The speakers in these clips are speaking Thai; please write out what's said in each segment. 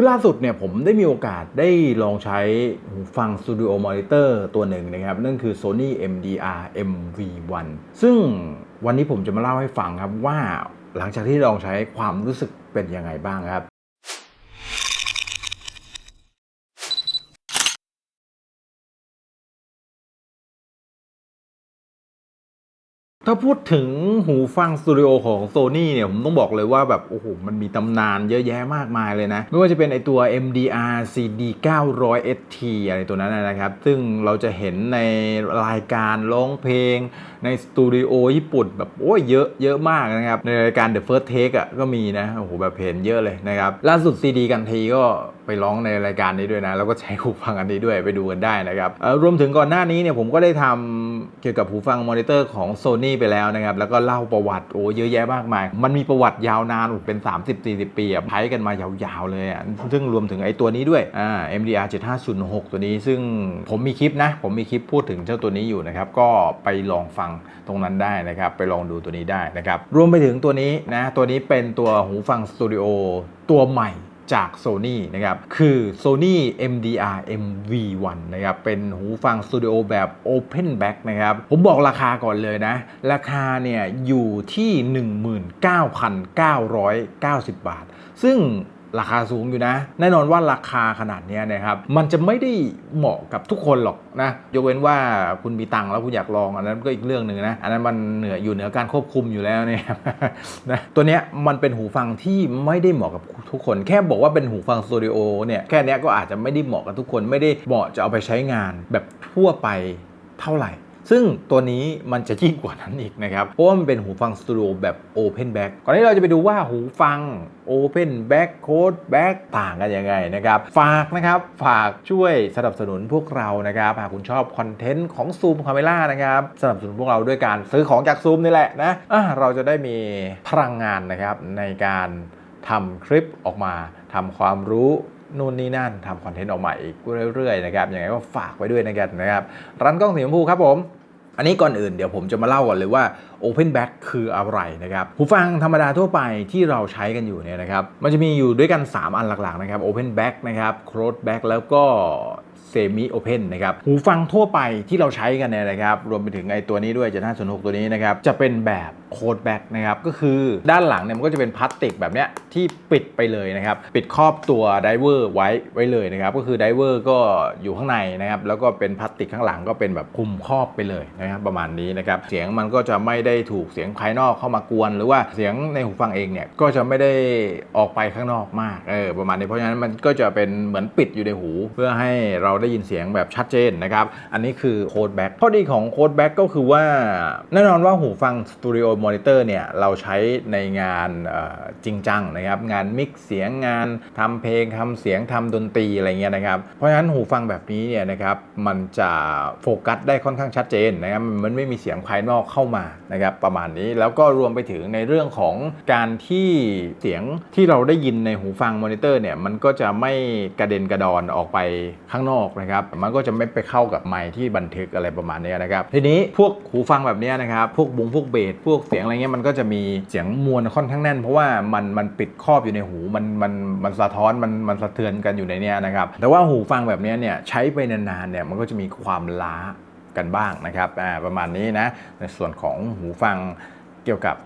คือล่าสุดเนี่ยผมได้มีโอกาสได้ลองใช้หูฟัง Studio Monitor ตัวหนึ่งนะครับ นั่นคือ Sony MDR MV1 ซึ่งวันนี้ผมจะมาเล่าให้ฟังครับว่าหลังจากที่ลองใช้ความรู้สึกเป็นยังไงบ้างครับ ถ้าพูดถึงหูฟังสตูดิโอของ Sony เนี่ย ผมต้องบอกเลยว่าแบบ โอ้โห มันมีตำนานเยอะแยะมากมายเลยนะ ไม่ว่าจะเป็นไอตัว MDR CD 900 ST อะไรตัวนั้นนะครับ ซึ่งเราจะเห็นในรายการร้องเพลง ในสตูดิโอญี่ปุ่นแบบโอ้ยเยอะเยอะมากนะครับ ในรายการ The First Take อะก็มีนะ โอ้โห แบบเห็นเยอะเลยนะครับ ล่าสุด CD กันทีก็ไปร้องในรายการนี้ด้วยนะ แล้วก็ใช้หูฟังอันนี้ด้วยไปดูกันได้นะครับรวมถึงก่อนหน้านี้เนี่ยผมก็ได้ทำ เกี่ยวกับหูฟังมอนิเตอร์ของ Sony ไปแล้วนะครับ แล้วก็เล่าประวัติโอ้เยอะแยะมากมาย มันมีประวัติยาวนานเป็น 30-40 ปีอะใช้กันมายาวๆเลยอะซึ่งรวมถึงไอ้ตัวนี้ด้วยอ่า MDR 7506 ตัวนี้ซึ่งผมมีคลิปนะ ผมมีคลิปพูดถึงเจ้าตัวนี้อยู่นะครับ ก็ไปลองฟังตรงนั้นได้นะครับ ไปลองดูตัวนี้ได้นะครับ รวมไปถึงตัวนี้นะ ตัวนี้เป็นตัวหูฟังสตูดิโอตัวใหม่ จาก Sony นะครับ คือ Sony MDR MV1 นะครับ เป็นหูฟังสตูดิโอแบบ Open Back นะครับ ผมบอกราคาก่อนเลยนะ ราคาเนี่ยอยู่ที่ 19,990 บาท ซึ่ง ราคาสูงอยู่นะ แน่นอนว่าราคาขนาดนี้นะครับ มันจะไม่ได้เหมาะกับทุกคนหรอกนะ ยกเว้นว่าคุณมีตังค์แล้วคุณอยากลอง อันนั้นก็อีกเรื่องหนึ่งนะ อันนั้นมันเหนืออยู่เหนือการควบคุมอยู่แล้วเนี่ยนะตัวเนี้ยมันเป็นหูฟังที่ไม่ได้เหมาะกับทุกคน แค่บอกว่าเป็นหูฟังสตูดิโอเนี่ยแค่เนี้ยก็อาจจะไม่ได้เหมาะกับทุกคน ไม่ได้เหมาะจะเอาไปใช้งานแบบทั่วไปเท่าไหร่ ซึ่งตัวนี้มันจะยิ่งกว่านั้นอีกนะครับ เพราะว่ามันเป็นหูฟังสตูดิโอแบบ Open Back ก่อนที่เราจะไปดูว่าหูฟัง Open Back Code Back ต่างกันยังไงนะครับ ฝากนะครับ ฝากช่วยสนับสนุนพวกเรานะครับ หากคุณชอบคอนเทนต์ของ Zoom Camera นะครับ สนับสนุนพวกเราด้วยการซื้อของจาก Zoom นี่แหละนะะเราจะได้มีพลังงานนะครับในการทำคลิปออกมาทำความรู้ นู่นนี่นั่นทำคอนเทนต์ออกมาอีกเรื่อยๆนะครับยังไงก็ฝากไว้ด้วยนะครับนะครับร้านกล้องสีชมพูครับผม อันนี้ก่อนอื่นเดี๋ยวผมจะมาเล่าก่อนเลยว่า Open Back คืออะไรนะครับหูฟังธรรมดาทั่วไปที่เราใช้กันอยู่เนี่ยนะครับมันจะมีอยู่ด้วยกัน 3 อันหลักๆนะครับ Open Back นะครับ Close Back แล้วก็ Semi Open นนะครับหูฟังทั่วไปที่เราใช้กันเนี่ยนะครับ รวมไปถึงไอ้ตัวนี้ด้วย7506ตัวนี้นะครับ จะเป็นแบบ Close Back นะครับ ก็คือด้านหลังเนี่ยมันก็จะเป็นพลาสติกแบบเนี้ยที่ปิดไปเลยนะครับ ปิดครอบตัวไดเวอร์ไว้ไว้เลยนะครับ ก็คือไดเวอร์ก็อยู่ข้างในนะครับ แล้วก็เป็นพลาสติกข้างหลังก็เป็นแบบคลุมครอบไปเลยนะครับประมาณนี้นะครับ เสียงมันก็จะไม่ได้ถูกเสียงภายนอกเข้ามากวน หรือว่าเสียงในหูฟังเองเนี่ยก็จะไม่ได้ออกไปข้างนอกมากเออประมาณนี้เพราะฉะนั้นมันก็จะเป็นเหมือนปิดอยู่ในหู เพื่อให้เราได้ยินเสียงแบบชัดเจนนะครับ อันนี้คือโค้ดแบ็กข้อดีของโค้ดแบ็กก็คือว่า แน่นอนว่าหูฟังสตูดิโอมอนิเตอร์เนี่ย เราใช้ในงานจริงจังนะครับ งานมิกเสียงงานทำเพลงทำเสียงทำดนตรีอะไรเงี้ยนะครับ เพราะฉะนั้นหูฟังแบบนี้เนี่ยนะครับมันจะโฟกัสได้ค่อนข้างชัดเจนนะครับมันไม่มีเสียงภายนอกเข้ามานะครับประมาณนี้แล้วก็รวมไปถึงในเรื่องของการที่เสียงที่เราได้ยินในหูฟังมอนิเตอร์เนี่ยมันก็จะไม่กระเด็นกระดอนออกไปข้างนอกนะครับมันก็จะไม่ไปเข้ากับไมค์ที่บันทึกอะไรประมาณนี้นะครับทีนี้พวกหูฟังแบบนี้นะครับพวกบุงพวกเบสพวกเสียงอะไรเงี้ยมันก็จะมีเสียงมวลค่อนข้างแน่น เพราะว่ามันมันปิดครอบอยู่ในหูมันมันมันสะท้อนมันมันสะเทือนกันอยู่ในเนี้ยนะครับแต่ว่าหูฟังแบบนี้เนี่ยใช้ไปนานๆเนี่ยมันก็จะมีความล้ากันบ้างนะครับอ่าประมาณนี้นะในส่วนของหูฟังเกี่ยวกับ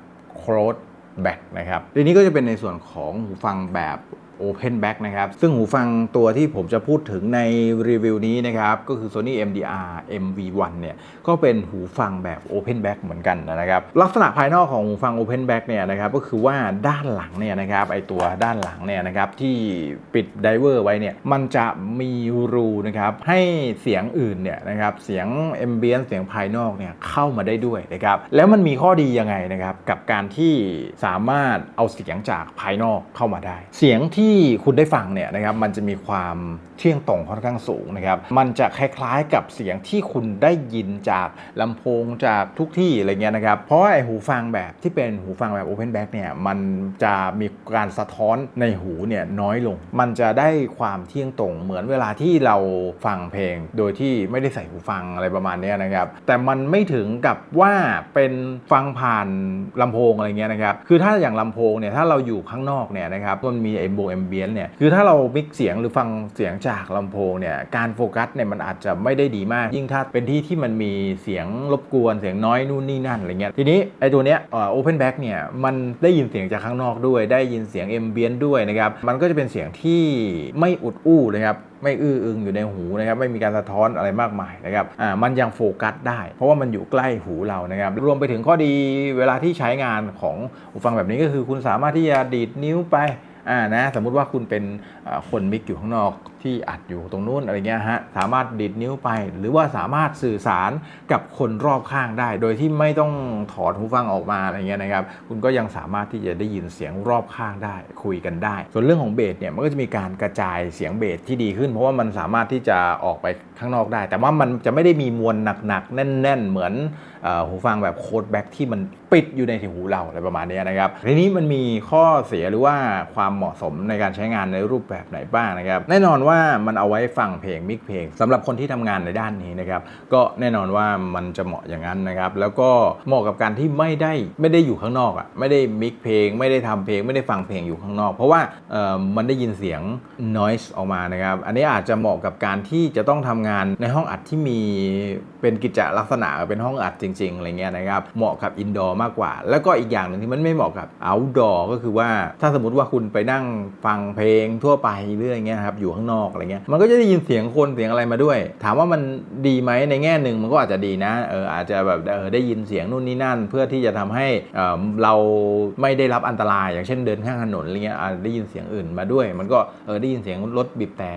close back นะครับทีนี้ก็จะเป็นในส่วนของหูฟังแบบ Open Back นะครับ ซึ่งหูฟังตัวที่ผมจะพูดถึงในรีวิวนี้นะครับ ก็คือ Sony MDR MV1 เนี่ย ก็เป็นหูฟังแบบ Open Back เหมือนกันนะครับ ลักษณะภายนอกของหูฟัง Open Back เนี่ยนะครับ ก็คือว่าด้านหลังเนี่ยนะครับไอตัวด้านหลังเนี่ยนะครับที่ปิดไดเวอร์ไว้เนี่ย มันจะมีรูนะครับ ให้เสียงอื่นเนี่ยนะครับ เสียง Ambient เสียงภายนอกเนี่ยเข้ามาได้ด้วยนะครับ แล้วมันมีข้อดียังไงนะครับ กับการที่สามารถเอาเสียงจากภายนอกเข้ามาได้ เสียงที่ที่คุณได้ฟังเนี่ยนะครับมันจะมีความเที่ยงตรงค่อนข้างสูงนะครับมันจะคล้ายๆกับเสียงที่คุณได้ยินจากลำโพงจากทุกที่อะไรเงี้ยนะครับเพราะว่าไอหูฟังแบบที่เป็นหูฟังแบบ Open Back เนี่ยมันจะมีการสะท้อนในหูเนี่ยน้อยลง มันจะได้ความเที่ยงตรงเหมือนเวลาที่เราฟังเพลง โดยที่ไม่ได้ใส่หูฟังอะไรประมาณนี้นะครับแต่มันไม่ถึงกับว่าเป็นฟังผ่านลำโพงอะไรเงี้ยนะครับคือถ้าอย่างลำโพงเนี่ยถ้าเราอยู่ข้างนอกเนี่ยนะครับมันมีไอโบแอมเบียนเนี่ยคือถ้าเรามิกเสียงหรือฟังเสียงจากลำโพงเนี่ยการโฟกัสเนี่ยมันอาจจะไม่ได้ดีมาก ยิ่งถ้าเป็นที่ที่มันมีเสียงรบกวนเสียงน้อยนู่นนี่นั่นอะไรเงี้ยทีนี้ไอตัวเนี้ยโอเพนแบ็กเนี่ยมันได้ยินเสียงจากข้างนอกด้วย ได้ยินเสียงแอมเบียนด้วยนะครับมันก็จะเป็นเสียงที่ไม่อุดอู้นะครับไม่อื้ออึงอยู่ในหูนะครับไม่มีการสะท้อนอะไรมากมายนะครับอ่ามันยังโฟกัสได้ เพราะว่ามันอยู่ใกล้หูเรานะครับรวมไปถึงข้อดีเวลาที่ใช้งานของหูฟังแบบนี้ก็คือคุณสามารถที่จะดีดนิ้วไป อ่านะสมมุติว่าคุณเป็นคนมิกอยู่ข้างนอก ที่อัดอยู่ตรงนู้นอะไรเงี้ยฮะสามารถดีดนิ้วไป หรือว่าสามารถสื่อสารกับคนรอบข้างได้ โดยที่ไม่ต้องถอดหูฟังออกมาอะไรเงี้ยนะครับคุณก็ยังสามารถที่จะได้ยินเสียงรอบข้างได้คุยกันได้ ส่วนเรื่องของเบสเนี่ยมันก็จะมีการกระจายเสียงเบสที่ดีขึ้น เพราะว่ามันสามารถที่จะออกไปข้างนอกได้ แต่ว่ามันจะไม่ได้มีมวลหนักๆแน่น ๆ เหมือนหูฟังแบบโค้ดแบ็กที่มันปิดอยู่ในหูเราอะไรประมาณนี้นะครับทีนี้มันมีข้อเสียหรือว่าความเหมาะสมในการใช้งานในรูปแบบไหนบ้างนะครับแน่นอนว่าามันเอาไว้ฟังเพลงมิกเพลงสำหรับคนที่ทำงานในด้านนี้นะครับก็แน่นอนว่ามันจะเหมาะอย่างนั้นนะครับแล้วก็เหมาะกับการที่ไม่ได้ไม่ได้อยู่ข้างนอกอะไม่ได้มิกเพลง ไม่ได้ทำเพลง ไม่ได้ฟังเพลงอยู่ข้างนอก เพราะว่าเอ่อมันได้ยินเสียง noise ออกมานะครับอันนี้อาจจะเหมาะกับการที่จะต้องทำงานในห้องอัดที่มีเป็นกิจลักษณะเป็นห้องอัดจริงๆอะไรเงี้ยนะครับเหมาะกับอินดอร์มากกว่า แล้วก็อีกอย่างหนึ่งที่มันไม่เหมาะกับ outdoor ก็คือว่าถ้าสมมติว่าคุณไปนั่งฟังเพลงทั่วไปเรื่อยเงี้ยครับอยู่ข้างนอกอะไรเงี้ยมันก็จะได้ยินเสียงคนเสียงอะไรมาด้วย ถามว่ามันดีไหมในแง่หนึ่งมันก็อาจจะดีนะเอออาจจะแบบเออได้ยินเสียงนู่นนี่นั่น เพื่อที่จะทำให้เออเราไม่ได้รับอันตราย อย่างเช่นเดินข้างถนนอะไรเงี้ยอาจได้ยินเสียงอื่นมาด้วย มันก็เออได้ยินเสียงรถบีบแต่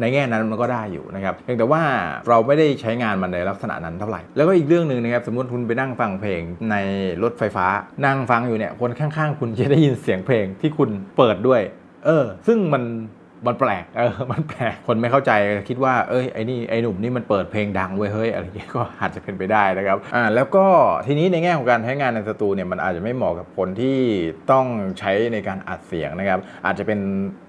ในแง่นั้นมันก็ได้อยู่นะครับเพียงแต่ว่าเราไม่ได้ใช้งานมันในลักษณะนั้นเท่าไหร่แล้วก็อีกเรื่องหนึ่งนะครับสมมติคุณไปนั่งฟังเพลงในรถไฟฟ้านั่งฟังอยู่เนี่ยคนข้างๆ คุณจะได้ยินเสียงเพลงที่คุณเปิดด้วย เออ ซึ่งมัน มันแปลกเออมันแปลกคนไม่เข้าใจคิดว่าเอ้ยไอ้นี่ไอ้หนุ่มนี่มันเปิดเพลงดังเว้ยเฮ้ยอะไรอย่างเงี้ยก็อาจจะเป็นไปได้นะครับอ่าแล้วก็ทีนี้ในแง่ของการใช้งานในสตูเนี่ยมันอาจจะไม่เหมาะกับคนที่ต้องใช้ในการอัดเสียงนะครับ อาจจะเป็น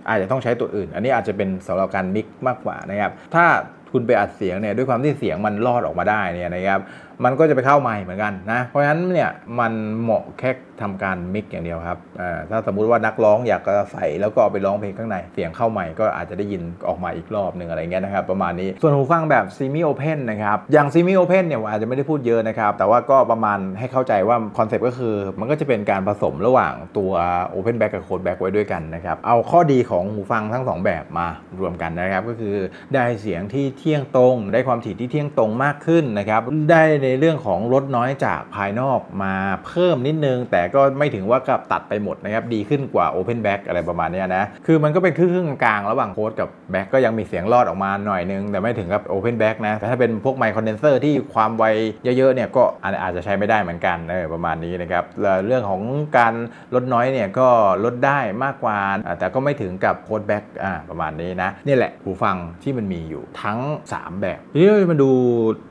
อาจจะต้องใช้ตัวอื่น อันนี้อาจจะเป็นสำหรับการมิกมากกว่านะครับ ถ้าคุณไปอัดเสียงเนี่ยด้วยความที่เสียงมันรอดออกมาได้เนี่ยนะครับมันก็จะไปเข้าไมค์เหมือนกันนะเพราะฉะนั้นเนี่ยมันเหมาะแค่ทำการมิกอย่างเดียวครับอ่าถ้าสมมุติว่านักร้องอยากจะใส่แล้วก็เอาไปร้องเพลงข้างใน เสียงเข้าไมค์ก็อาจจะได้ยินออกมาอีกรอบหนึ่งอะไรเงี้ยนะครับประมาณนี้ส่วนหูฟังแบบซีมิโอเพนนะครับอย่างซีมิโอเพนเนี่ยอาจจะไม่ได้พูดเยอะนะครับแต่ว่าก็ประมาณให้เข้าใจว่าคอนเซปต์ก็คือ มันก็จะเป็นการผสมระหว่างตัว Open Back กับ Code Back ไว้ด้วยกันนะครับเอาข้อดีของหูฟังทั้งสองแบบมารวมกันนะครับก็คือได้เสียงที่เที่ยงตรง ได้ความถี่ที่เที่ยงตรงมากขึ้นนะครับได้ในเรื่องของลดน้อยจากภายนอกมาเพิ่มนิดนึง แต่ก็ไม่ถึงว่ากับตัดไปหมดนะครับ ดีขึ้นกว่า Open Back อะไรประมาณนี้นะ คือมันก็เป็นครึ่งกลางๆระหว่างโค้ดกับแบ็กก็ยังมีเสียงรอดออกมาหน่อยนึง แต่ไม่ถึงกับ Open Back นะ แต่ถ้าเป็นพวกไมค์คอนเดนเซอร์ที่ความไวเยอะๆเนี่ยก็อาจจะใช้ไม่ได้เหมือนกันเออประมาณนี้นะครับแล้วเรื่องของการลดน้อยเนี่ยก็ลดได้มากกว่า แต่ก็ไม่ถึงกับโค้ดแบ็กอ่าประมาณนี้นะนี่แหละหูฟังที่มันมีอยู่ทั้ง 3 แบบทีนี้เราจะมาดู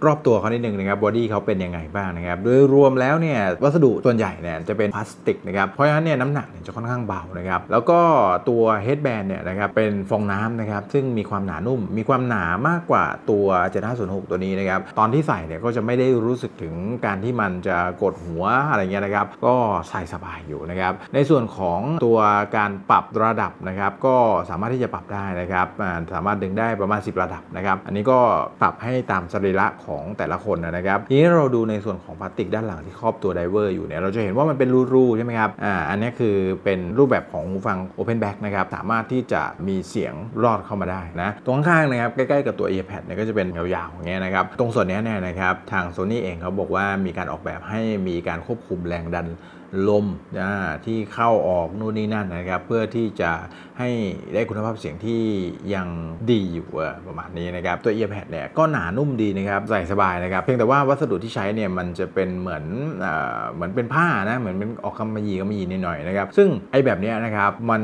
รอบตัวเขานิดนึงนะครับบอดี้เขาเป็นยังไงบ้างนะครับโดยรวมแล้วเนี่ยวัสดุส่วนใหญ่เนี่ยจะเป็นพลาสติกนะครับเพราะฉะนั้นเนี่ยน้ำหนักเนี่ยจะค่อนข้างเบานะครับแล้วก็ตัวเฮดแบนเนี่ยนะครับเป็นฟองน้ำนะครับซึ่งมีความหนานุ่ม มีความหนามากกว่าตัว7506 ตัวนี้นะครับตอนที่ใส่เนี่ยก็จะไม่ได้รู้สึกถึงการที่มันจะกดหัวอะไรเงี้ยนะครับก็ใส่สบายอยู่นะครับในส่วนของตัวการปรับระดับนะครับก็สามารถที่จะปรับได้นะครับสามารถดึงได้ประมาณ 10 ระดับนะครับอันนี้ก็ปรับให้ตามสรีระของแต่ละคนนะครับทีนี้เราดูในส่วนของพลาสติกด้านหลังที่ครอบตัวไดเวอร์อยู่เนี่ยเราจะเห็นว่ามันเป็นรูๆใช่ไหมครับอ่าอันนี้คือเป็นรูปแบบของหูฟัง Open Back นะครับสามารถที่จะมีเสียงรอดเข้ามาได้นะตรงข้างๆนะครับใกล้ๆกับตัว earpad เนี่ยก็จะเป็นยาวๆอย่างเงี้ยนะครับตรงส่วนนี้เนี่ยนะครับทาง Sony เองเขาบอกว่ามีการออกแบบให้มีการควบคุมแรงดัน ลมที่เข้าออกนู่นนี่นั่นนะครับ เพื่อที่จะให้ได้คุณภาพเสียงที่ยังดีอยู่ประมาณนี้นะครับ ตัว earpad เนี่ยก็หนานุ่มดีนะครับใส่สบายนะครับ เพียงแต่ว่าวัสดุที่ใช้เนี่ยมันจะเป็นเหมือนเหมือนเป็นผ้านะเหมือนเป็นออกกำมะหยี่กำมะหยี่หน่อยนะครับ ซึ่งไอ้แบบนี้นะครับมัน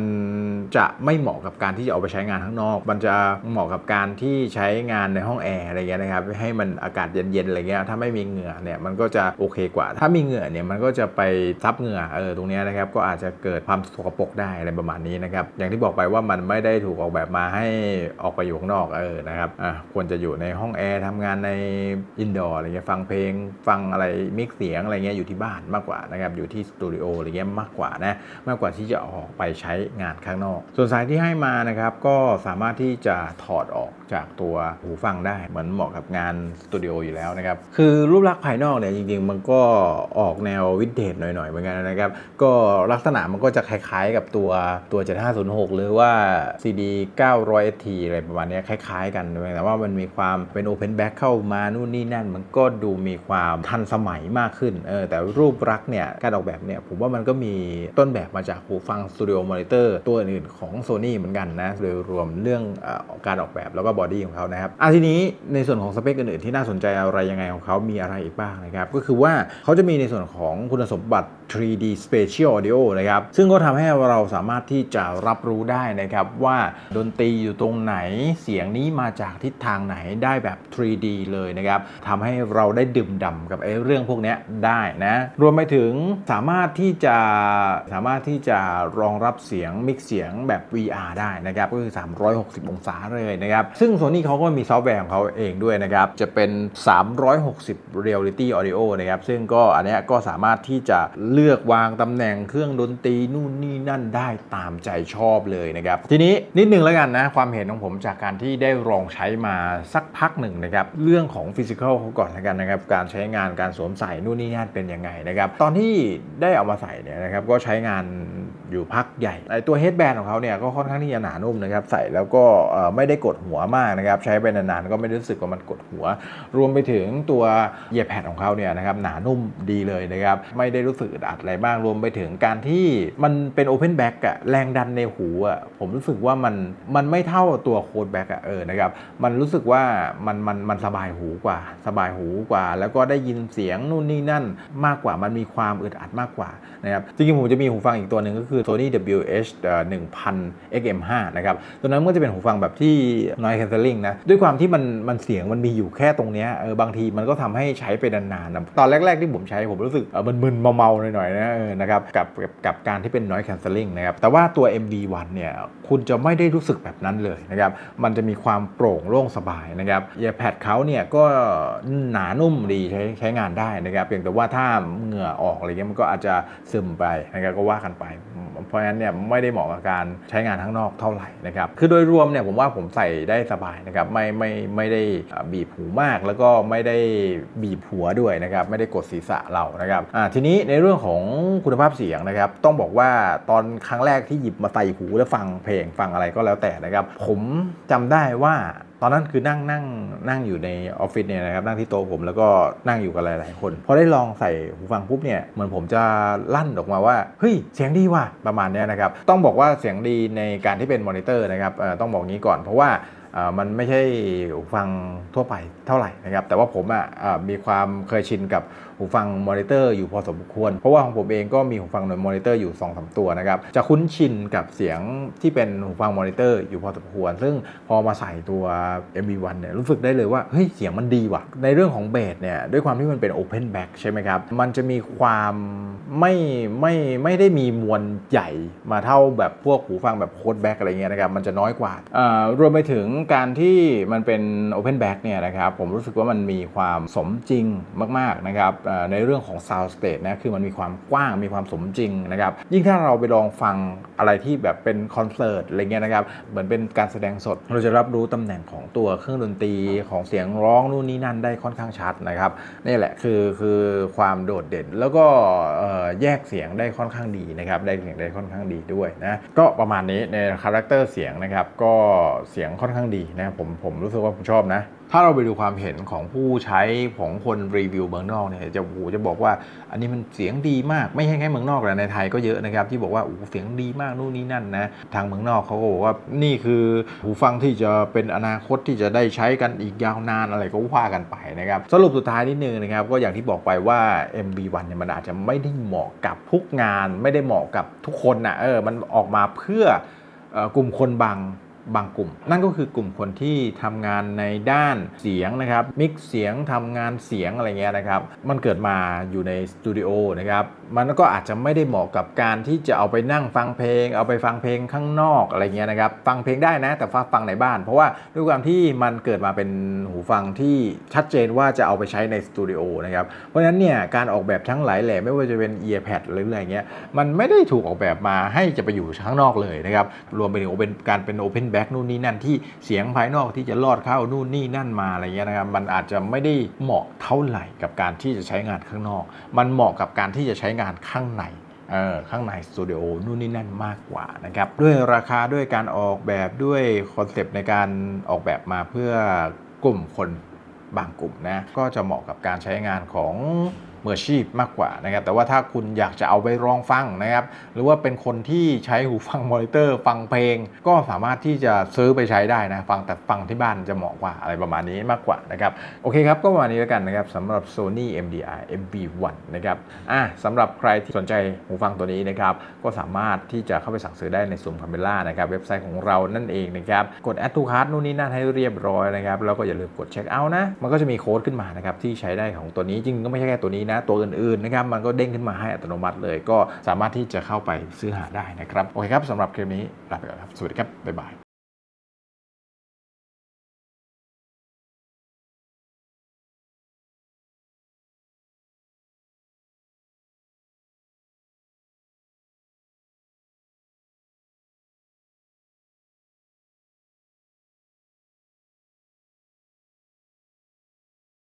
จะไม่เหมาะกับการที่จะเอาไปใช้งานข้างนอก มันจะเหมาะกับการที่ใช้งานในห้องแอร์อะไรเงี้ยนะครับให้มันอากาศเย็นๆอะไรเงี้ยถ้าไม่มีเหงื่อเนี่ยมันก็จะโอเคกว่า ถ้ามีเหงื่อเนี่ยมันก็จะไปซับเหงื่อเออตรงนี้นะครับก็อาจจะเกิดความสกปรกได้อะไรประมาณนี้นะครับอย่างที่บอกไปว่ามันไม่ได้ถูกออกแบบมาให้ออกไปอยู่ข้างนอกเออนะครับอะควรจะอยู่ในห้องแอร์ทำงานในอินดอร์อะไรเงี้ยฟังเพลงฟังอะไรมิกเสียงอะไรเงี้ยอยู่ที่บ้านมากกว่านะครับอยู่ที่สตูดิโออะไรเงี้ยมากกว่านะมากกว่าที่จะออกไปใช้งานข้างนอก ส่วนสายที่ให้มานะครับก็สามารถที่จะถอดออกจากตัวหูฟังได้เหมือนเหมาะกับงานสตูดิโออยู่แล้วนะครับคือรูปลักษณ์ภายนอกเนี่ยจริงๆ มันก็ออกแนววินเทจหน่อยๆเหมือนกันนะครับ ก็ลักษณะมันก็จะคล้ายๆกับตัวตัว 7506 หรือว่า CD 900 ST อะไรประมาณนี้คล้ายๆ กันแต่ว่ามันมีความเป็น Open Back เข้ามานู่นนี่นั่น มันก็ดูมีความทันสมัยมากขึ้นเออแต่รูปลักษณ์เนี่ยการออกแบบเนี่ยผมว่ามันก็มีต้นแบบมาจากหูฟังสตูดิโอมอนิเตอร์ตัวอื่นของ Sony เหมือนกันนะโดยรวมเรื่องออการออกแบบแล้วก็บอดี้ของเขานะครับอะทีนี้ในส่วนของสเปคอื่นๆที่น่าสนใจอะไรยังไงของเขามีอะไรอีกบ้างนะครับก็คือว่าเขาจะมีในส่วนของคุณสมบัติ 3D Spatial Audio นะครับ ซึ่งก็ทำให้เราสามารถที่จะรับรู้ได้นะครับว่าดนตรีอยู่ตรงไหน เสียงนี้มาจากทิศทางไหนได้แบบ 3D เลยนะครับทำให้เราได้ดื่มด่ำกับไอ้เรื่องพวกนี้ได้นะ รวมไปถึงสามารถที่จะสามารถที่จะรองรับเสียงมิกเสียงแบบ VR ได้นะครับ ก็คือ 360 องศาเลยนะครับ ซึ่ง Sony เขาก็มีซอฟต์แวร์ของเขาเองด้วยนะครับ จะเป็น 360 Reality Audio นะครับ ซึ่งก็อันนี้ก็สามารถที่จะเลืลือกวางตำแหน่งเครื่องดนตรีนู่นนี่นั่นได้ตามใจชอบเลยนะครับ ทีนี้นิดนึงแล้วกันนะ ความเห็นของผมจากการที่ได้ลองใช้มาสักพักหนึ่งนะครับ เรื่องของฟิสิกอลเขาก่อนแล้วกันนะครับ การใช้งานการสวมใส่นู่นนี่นั่นเป็นยังไงนะครับ ตอนที่ได้เอามาใส่เนี่ยนะครับก็ใช้งาน อยู่พักใหญ่ไอตัวเฮดแบนของเขาเนี่ยก็ค่อนข้างที่จะหนานุ่มนะครับใส่แล้วก็ไม่ได้กดหัวมากนะครับใช้ไปนานๆก็ไม่รู้สึกว่ามันกดหัว รวมไปถึงตัวเหยียบแพดของเขาเนี่ยนะครับหนานุ่มดีเลยนะครับไม่ได้รู้สึกอัดอะไรบ้างรวมไปถึงการที่มันเป็นโอเพนแบ็กอะแรงดันในหูอะผมรู้สึกว่ามันมันไม่เท่าตัวโคดแบ็กอะเออนะครับมันรู้สึกว่ามันมันมันสบายหูกว่า สบายหูกว่า แล้วก็ได้ยินเสียงนู่นนี่นั่นมากกว่ามันมีความอึดอัดมากกว่านะครับจริงๆผมจะมีหูฟังอีกตัวหนึ่งก็คือ Sony WH เอ่อ1000 XM5 นะครับ ตัวนั้นก็จะเป็นหูฟังแบบที่ noise cancelling นะ ด้วยความที่มันมันเสียงมันมีอยู่แค่ตรงเนี้ยเออบางทีมันก็ทำให้ใช้ไปนานๆนะตอนแรก ๆ ที่ผมใช้ผมรู้สึกเออมึนๆเมาๆหน่อยๆนะเออนะครับกับกับกับการที่เป็น noise cancelling นะครับ แต่ว่าตัว MV1 เนี่ยคุณจะไม่ได้รู้สึกแบบนั้นเลยนะครับ มันจะมีความโปร่งโล่งสบายนะครับเอียแพดเขาเนี่ยก็หนานุ่มดีใช้ใช้งานได้นะครับ เพียงแต่ว่าถ้าเหงื่อออกอะไรเงี้ยมันก็อาจจะซึมไปนะครับก็ว่ากันไป เพราะฉะนั้นเนี่ยไม่ได้เหมาะกับการใช้งานข้างนอกเท่าไหร่นะครับคือโดยรวมเนี่ยผมว่าผมใส่ได้สบายนะครับไม่ไม่ไม่ได้บีบหูมาก แล้วก็ไม่ได้บีบหัวด้วยนะครับไม่ได้กดศีรษะเรานะครับอ่าทีนี้ในเรื่องของคุณภาพเสียงนะครับต้องบอกว่าตอนครั้งแรกที่หยิบมาใส่หูแล้วฟังเพลงฟังอะไรก็แล้วแต่นะครับผมจำได้ว่า ตอนนั้นคือนั่งนั่งนั่งอยู่ในออฟฟิศเนี่ยนะครับนั่งที่โต๊ะผมแล้วก็นั่งอยู่กับหลาย ๆ คนพอได้ลองใส่หูฟังปุ๊บเนี่ยเหมือนผมจะลั่นออกมาว่าเฮ้ยเสียงดีว่ะประมาณนี้นะครับต้องบอกว่าเสียงดีในการที่เป็นมอนิเตอร์นะครับต้องบอกงี้ก่อนเพราะว่ามันไม่ใช่หูฟังทั่วไปเท่าไหร่นะครับแต่ว่าผมอะมีความเคยชินกับ หูฟังมอนิเตอร์อยู่พอสมควร เพราะว่าของผมเองก็มีหูฟังมอนิเตอร์อยู่2อสตัวนะครับ จะคุ้นชินกับเสียงที่เป็นหูฟังมอนิเตอร์อยู่พอสมควร ซึ่งพอมาใส่ตัว MV1 เนี่ยรู้สึกได้เลยว่าเฮ้ยเสียงมันดีว่ะ ในเรื่องของเบสเนี่ยด้วยความที่มันเป็น Open Back ใช่ไหมครับ มันจะมีความไม่ไม่ไม่ได้มีมวลใหญ่มาเท่าแบบพวกหูฟังแบบโคดแบ็กอะไรเงี้ยนะครับมันจะน้อยกว่าเอ่อรวมไปถึงการที่มันเป็น Open Back เนี่ยนะครับผมรู้สึกว่ามันมีความสมจริงมากๆนะครับในเรื่องของ Sound Stage นะคือมันมีความกว้างมีความสมจริงนะครับยิ่งถ้าเราไปลองฟังอะไรที่แบบเป็นคอนเสิร์ตอะไรเงี้ยนะครับเหมือนเป็นการแสดงสด เราจะรับรู้ตำแหน่งของตัวเครื่องดนตรีของเสียงร้องนู่นนี่นั่นได้ค่อนข้างชัดนะครับนี่แหละคือคือความโดดเด่น แล้วก็แยกเสียงได้ค่อนข้างดีนะครับได้เสียงได้ค่อนข้างดีด้วยนะก็ประมาณนี้ในคาแรคเตอร์เสียงนะครับก็เสียงค่อนข้างดีนะผมผมรู้สึกว่าผมชอบนะ ถ้าเราไปดูความเห็นของผู้ใช้ของคนรีวิวเมืองนอกเนี่ยจะโอ้โหจะบอกว่าอันนี้มันเสียงดีมากไม่ใช่แค่เมืองนอกแต่ในไทยก็เยอะนะครับ ที่บอกว่าโอ้เสียงดีมากนู่นนี่นั่นนะทางเมืองนอกเขาก็บอกว่านี่คือหูฟังที่จะเป็นอนาคตที่จะได้ใช้กันอีกยาวนานอะไรก็ว่ากันไปนะครับสรุปสุดท้ายนิดนึงนะครับก็อย่างที่บอกไปว่า MV1 เนี่ยมันอาจจะไม่ได้เหมาะกับทุกงาน ไม่ได้เหมาะกับทุกคนนะเออมันออกมาเพื่อเอ่อกลุ่มคนบาง บางกลุ่ม นั่นก็คือกลุ่มคนที่ทำงานในด้านเสียงนะครับ มิกเสียงทำงานเสียงอะไรเงี้ยนะครับ มันเกิดมาอยู่ในสตูดิโอนะครับ มันก็อาจจะไม่ได้เหมาะกับการที่จะเอาไปนั่งฟังเพลง เอาไปฟังเพลงข้างนอกอะไรเงี้ยนะครับ ฟังเพลงได้นะ แต่ฟังฟังในบ้าน เพราะว่าด้วยความที่มันเกิดมาเป็นหูฟังที่ชัดเจนว่าจะเอาไปใช้ในสตูดิโอนะครับ เพราะฉะนั้นเนี่ยการออกแบบทั้งหลายแหล่ไม่ว่าจะเป็น earpad หรืออะไรเงี้ย มันไม่ได้ถูกออกแบบมาให้จะไปอยู่ข้างนอกเลยนะครับ รวมไปถึงเป็นการเป็น open back นู่นนี่นั่นที่เสียงภายนอกที่จะลอดเข้านู่นนี่นั่นมาอะไรเงี้ยนะครับมันอาจจะไม่ได้เหมาะเท่าไหร่กับการที่จะใช้งานข้างนอก มันเหมาะกับการที่จะใช้งานข้างในเออข้างในสตูดิโอนู่นนี่นั่นมากกว่านะครับด้วยราคาด้วยการออกแบบด้วยคอนเซปต์ในการออกแบบมาเพื่อกลุ่มคนบางกลุ่มนะก็จะเหมาะกับการใช้งานของ มืออาชีพมากกว่านะครับ แต่ว่าถ้าคุณอยากจะเอาไปลองฟังนะครับ หรือว่าเป็นคนที่ใช้หูฟังมอนิเตอร์ฟังเพลง ก็สามารถที่จะซื้อไปใช้ได้นะ ฟังแต่ฟังที่บ้านจะเหมาะกว่าอะไรประมาณนี้มากกว่านะครับ โอเคครับ ก็ประมาณนี้แล้วกันนะครับสำหรับ Sony MDI MV1 นะครับ อะสำหรับใครที่สนใจหูฟังตัวนี้นะครับ ก็สามารถที่จะเข้าไปสั่งซื้อได้ในซูมคาเมล่านะครับ เว็บไซต์ของเรานั่นเองนะครับ กด Add to Cart นู่นนี่นั่นให้เรียบร้อยนะครับ แล้วก็อย่าลืมกด Check out นะ มันก็จะมีโค้ดขึ้นมานะครับที่ใช้ได้ของตัวนี้ จริงก็ไม่ใช่แค่ตัวนี้นะตัวอื่นๆนะครับมันก็เด้งขึ้นมาให้อัตโนมัติเลย ก็สามารถที่จะเข้าไปซื้อหาได้นะครับโอเคครับสำหรับคลิปนี้ลาไปก่อนครับสวัสดีครับบ๊ายบาย